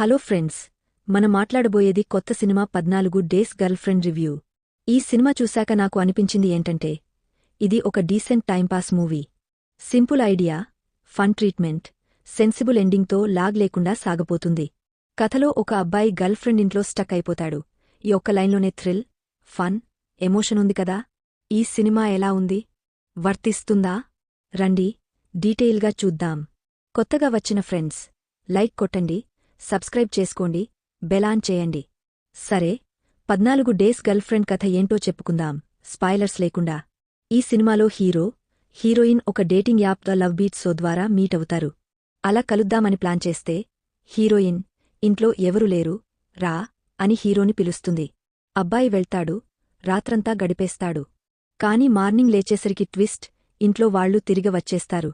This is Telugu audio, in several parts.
హలో ఫ్రెండ్స్ మనం మాట్లాడబోయేది కొత్త సినిమా పద్నాలుగు డేస్ గర్ల్ ఫ్రెండ్ రివ్యూ. ఈ సినిమా చూశాక నాకు అనిపించింది ఏంటంటే ఇది ఒక decent timepass movie. Simple idea fun treatment sensible ఎండింగ్తో lag లేకుండా సాగపోతుంది. కథలో ఒక అబ్బాయి గర్ల్ ఫ్రెండ్ ఇంట్లో స్టక్ అయిపోతాడు. ఈ ఒక్క లైన్లోనే థ్రిల్ ఫన్ ఎమోషన్ ఉంది కదా? ఈ సినిమా ఎలా ఉంది? వర్తిస్తుందా? రండి డీటెయిల్గా చూద్దాం. కొత్తగా వచ్చిన ఫ్రెండ్స్ లైక్ కొట్టండి. సబ్స్క్రైబ్ చేసుకోండి బెలాన్ చేయండి. సరే పద్నాలుగు డేస్ గర్ల్ఫ్రెండ్ కథ ఏంటో చెప్పుకుందాం. స్పాయిలర్స్ లేకుండా. ఈ సినిమాలో హీరో హీరోయిన్ ఒక dating app the love beat show ద్వారా మీట్ అవుతారు. అలా కలుద్దామని ప్లాన్ చేస్తే హీరోయిన్ ఇంట్లో ఎవరు లేరు రా అని హీరోని పిలుస్తుంది. అబ్బాయి వెళ్తాడు రాత్రంతా గడిపేస్తాడు. కాని మార్నింగ్ లేచేసరికి ట్విస్ట్ ఇంట్లో వాళ్ళు తిరిగి వచ్చేస్తారు.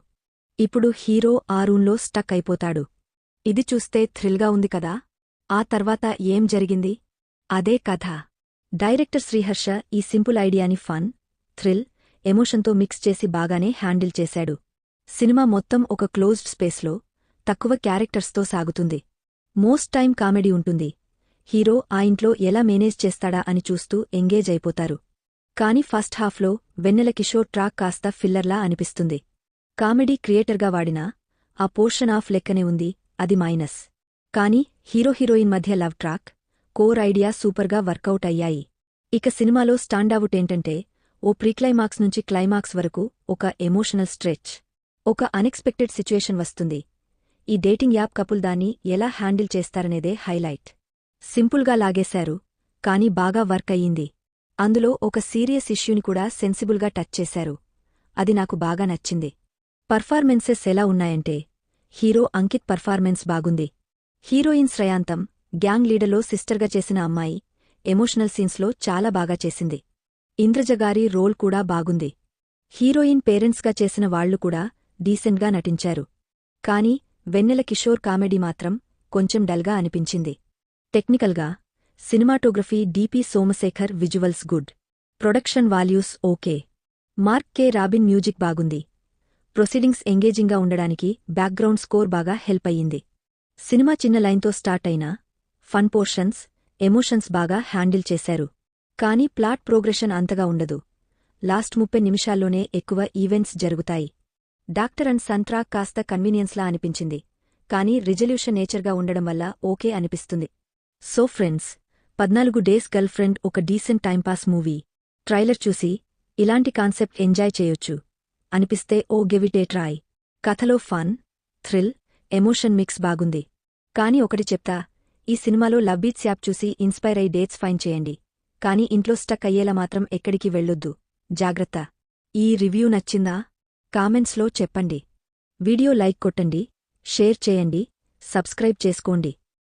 ఇప్పుడు హీరో ఆ రూంలో స్టక్ అయిపోతాడు. ఇది చూస్తే థ్రిల్గా ఉంది కదా? ఆ తర్వాత ఏం జరిగింది? అదే కథ. డైరెక్టర్ శ్రీహర్ష ఈ సింపుల్ ఐడియాని ఫన్ థ్రిల్ ఎమోషన్తో మిక్స్ చేసి బాగానే హ్యాండిల్ చేశాడు. సినిమా మొత్తం ఒక క్లోజ్డ్ స్పేస్లో తక్కువ క్యారెక్టర్స్తో సాగుతుంది. మోస్ట్ టైం కామెడీ ఉంటుంది. హీరో ఆ ఇంట్లో ఎలా మేనేజ్ చేస్తాడా అని చూస్తూ ఎంగేజ్ అయిపోతారు. కాని ఫస్ట్ హాఫ్లో వెన్నెల కిషోర్ ట్రాక్ కాస్త ఫిల్లర్లా అనిపిస్తుంది. కామెడీ క్రియేటర్గా వాడినా ఆ పోర్షన్ ఆఫ్ లెక్కనే ఉంది అది మైనస్. కాని హీరో హీరోయిన్ మధ్య లవ్ ట్రాక్ కోర్ ఐడియా సూపర్గా వర్కౌట్ అయ్యాయి. ఇక సినిమాలో స్టాండవుట్ ఏంటంటే ఓ ప్రీక్లైమాక్స్ నుంచి క్లైమాక్స్ వరకు ఒక ఎమోషనల్ స్ట్రెచ్ ఒక అన్ఎక్స్పెక్టెడ్ సిచ్యుయేషన్ వస్తుంది. ఈ డేటింగ్ యాప్ కపుల్ దాన్ని ఎలా హ్యాండిల్ చేస్తారనేదే హైలైట్. సింపుల్గా లాగేశారు కాని బాగా వర్క్ అయ్యింది. అందులో ఒక సీరియస్ ఇష్యూని కూడా సెన్సిబుల్గా టచ్ చేశారు. అది నాకు బాగా నచ్చింది. పర్ఫార్మెన్సెస్ ఎలా ఉన్నాయంటే హీరో అంకిత్ పర్ఫార్మెన్స్ బాగుంది. హీరోయిన్ శ్రయాంతం గ్యాంగ్ లీడర్లో సిస్టర్గా చేసిన అమ్మాయి ఎమోషనల్ సీన్స్లో చాలా బాగా చేసింది. ఇంద్రజగారి రోల్ కూడా బాగుంది. హీరోయిన్ పేరెంట్స్గా చేసిన వాళ్ళు కూడా డీసెంట్గా నటించారు. కాని వెన్నెల కిషోర్ కామెడీ మాత్రం కొంచెం డల్గా అనిపించింది. టెక్నికల్గా cinematography DP Somasekhar visuals good. Production values okay. Mark K. Robin music బాగుంది. ప్రొసీడింగ్స్ ఎంగేజింగ్గా ఉండడానికి బ్యాక్గ్రౌండ్ స్కోర్ బాగా హెల్ప్ అయ్యింది. సినిమా చిన్న లైన్తో స్టార్ట్ అయినా ఫన్ పోర్షన్స్ ఎమోషన్స్ బాగా హ్యాండిల్ చేశారు. కానీ ప్లాట్ ప్రోగ్రెషన్ అంతగా ఉండదు. లాస్ట్ ముప్పై నిమిషాల్లోనే ఎక్కువ ఈవెంట్స్ జరుగుతాయి. డాక్టర్ అండ్ సంత్రా కాస్త కన్వీనియన్స్లా అనిపించింది. కానీ రిజల్యూషన్ నేచర్గా ఉండడం వల్ల ఓకే అనిపిస్తుంది. సో ఫ్రెండ్స్ పద్నాలుగు డేస్ గర్ల్ ఫ్రెండ్ ఒక డీసెంట్ టైంపాస్ మూవీ. ట్రైలర్ చూసి ఇలాంటి కాన్సెప్ట్ ఎంజాయ్ చేయొచ్చు. అనిపిస్తే ఓ గెవిటే ట్రాయ్ కథలో ఫన్ థ్రిల్ ఎమోషన్ మిక్స్ బాగుంది. కాని ఒకటి చెప్తా ఈ సినిమాలో లబ్బీత్ శాప్ చూసి ఇన్స్పైర్ అయి డేట్స్ ఫైన్ చేయండి. కాని ఇంట్లో స్టక్ అయ్యేలా మాత్రం ఎక్కడికి వెళ్ళొద్దు. జాగ్రత్త. ఈ రివ్యూ నచ్చిందా? కామెంట్స్లో చెప్పండి. వీడియో లైక్ కొట్టండి షేర్ చేయండి సబ్స్క్రైబ్ చేసుకోండి.